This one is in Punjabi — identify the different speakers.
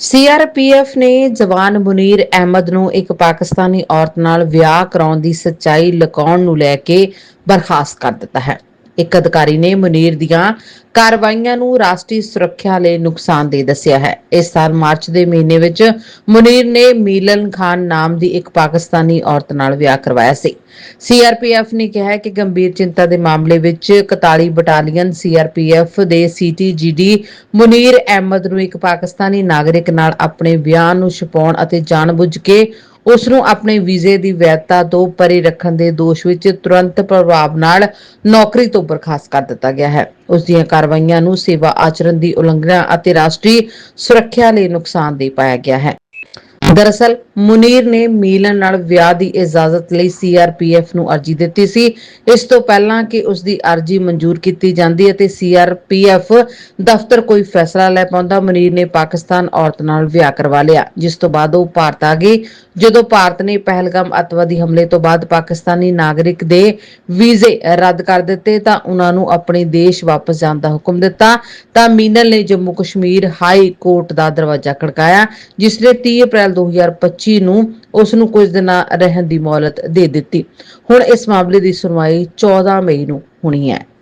Speaker 1: ਸੀਆਰਪੀਐਫ ਨੇ ਜਵਾਨ ਮੁਨੀਰ ਅਹਿਮਦ ਨੂੰ ਇੱਕ ਪਾਕਿਸਤਾਨੀ ਔਰਤ ਨਾਲ ਵਿਆਹ ਕਰਾਉਣ ਦੀ ਸੱਚਾਈ ਲਕਾਉਣ ਨੂੰ ਲੈ ਕੇ ਬਰਖਾਸਤ ਕਰ ਦਿੱਤਾ ਹੈ। ਇੱਕ ਅਧਿਕਾਰੀ ਨੇ ਮੁਨੀਰ ਦੀਆਂ ਕਾਰਵਾਈਆਂ ਨੂੰ ਰਾਸ਼ਟਰੀ ਸੁਰੱਖਿਆ ਲਈ ਨੁਕਸਾਨਦੇਹ ਦੱਸਿਆ ਹੈ। ਇਸ ਸਾਲ ਮਾਰਚ ਦੇ ਮਹੀਨੇ ਵਿੱਚ ਮੁਨੀਰ ਨੇ ਮੀਲਨ ਖਾਨ ਨਾਮ ਦੀ ਇੱਕ ਪਾਕਿਸਤਾਨੀ ਔਰਤ ਨਾਲ ਵਿਆਹ ਕਰਵਾਇਆ ਸੀ। ਸੀਆਰਪੀਐਫ ਨੇ ਕਿਹਾ ਹੈ ਕਿ ਗੰਭੀਰ ਚਿੰਤਾ ਦੇ ਮਾਮਲੇ ਵਿੱਚ 41 ਬਟਾਲੀਅਨ ਸੀਆਰਪੀਐਫ ਦੇ ਸੀਟੀਜੀਡੀ ਮੁਨੀਰ ਅਹਿਮਦ ਨੂੰ ਇੱਕ ਪਾਕਿਸਤਾਨੀ ਨਾਗਰਿਕ ਨਾਲ ਆਪਣੇ ਵਿਆਹ ਨੂੰ ਛੁਪਾਉਣ ਅਤੇ ਜਾਣਬੁੱਝ ਕੇ ਉਸ ਨੂੰ ਆਪਣੇ ਵੀਜ਼ੇ ਦੀ ਵੈਧਤਾ ਤੋਂ ਪਰੇ ਰੱਖਣ ਦੇ ਦੋਸ਼ ਵਿੱਚ ਤੁਰੰਤ ਪ੍ਰਭਾਵ ਨਾਲ ਨੌਕਰੀ ਤੋਂ ਬਰਖਾਸਤ ਕਰ ਦਿੱਤਾ ਗਿਆ ਹੈ। ਉਸ ਦੀਆਂ ਕਾਰਵਾਈਆਂ ਨੂੰ ਸੇਵਾ ਆਚਰਣ ਦੀ ਉਲੰਘਣਾ ਅਤੇ ਰਾਸ਼ਟਰੀ ਸੁਰੱਖਿਆ ਲਈ ਨੁਕਸਾਨਦੇਹ ਪਾਇਆ ਗਿਆ ਹੈ। ਦਰਅਸਲ, ਮੁਨੀਰ ਨੇ ਮੀਲਨ ਨਾਲ ਵਿਆਹ ਦੀ ਇਜਾਜ਼ਤ ਲਈ ਸੀਆਰਪੀਐਫ ਨੂੰ ਅਰਜ਼ੀ ਦਿੱਤੀ ਸੀ। ਇਸ ਤੋਂ ਪਹਿਲਾਂ ਕਿ ਉਸ ਦੀ ਅਰਜ਼ੀ ਮਨਜ਼ੂਰ ਕੀਤੀ ਜਾਂਦੀ ਅਤੇ ਸੀਆਰਪੀਐਫ ਦਫ਼ਤਰ ਕੋਈ ਫੈਸਲਾ ਲੈ ਪਾਉਂਦਾ, ਮੁਨੀਰ ਨੇ ਪਾਕਿਸਤਾਨ ਔਰਤ ਨਾਲ ਵਿਆਹ ਕਰਵਾ ਲਿਆ। ਜਿਸ ਤੋਂ ਬਾਅਦ ਉਹ ਭਾਰਤ ਆ ਗਈ। ਜਦੋਂ ਭਾਰਤ ਨੇ ਪਹਿਲਗਾਮ ਅੱਤਵਾਦੀ ਹਮਲੇ ਤੋਂ ਬਾਅਦ ਪਾਕਿਸਤਾਨੀ ਨਾਗਰਿਕ ਦੇ ਵੀਜ਼ੇ ਰੱਦ ਕਰ ਦਿੱਤੇ, ਤਾਂ ਉਹਨਾਂ ਨੂੰ ਆਪਣੇ ਦੇਸ਼ ਵਾਪਸ ਜਾਣ ਦਾ ਹੁਕਮ ਦਿੱਤਾ। ਤਾਂ ਮੀਨਲ ਨੇ ਜੰਮੂ ਕਸ਼ਮੀਰ ਹਾਈ ਕੋਰਟ ਦਾ ਦਰਵਾਜ਼ਾ ਖੜਕਾਇਆ, ਜਿਸ ਨੇ 30 ਅਪ੍ਰੈਲ 2025 ਨੂੰ ਉਸ ਨੂੰ ਕੁਝ ਦਿਨਾਂ ਰਹਿਣ ਦੀ ਮੌਲਤ ਦੇ ਦਿੱਤੀ। ਹੁਣ ਇਸ ਮਾਮਲੇ ਦੀ ਸੁਣਵਾਈ 14 ਮਈ ਨੂੰ ਹੋਣੀ ਹੈ।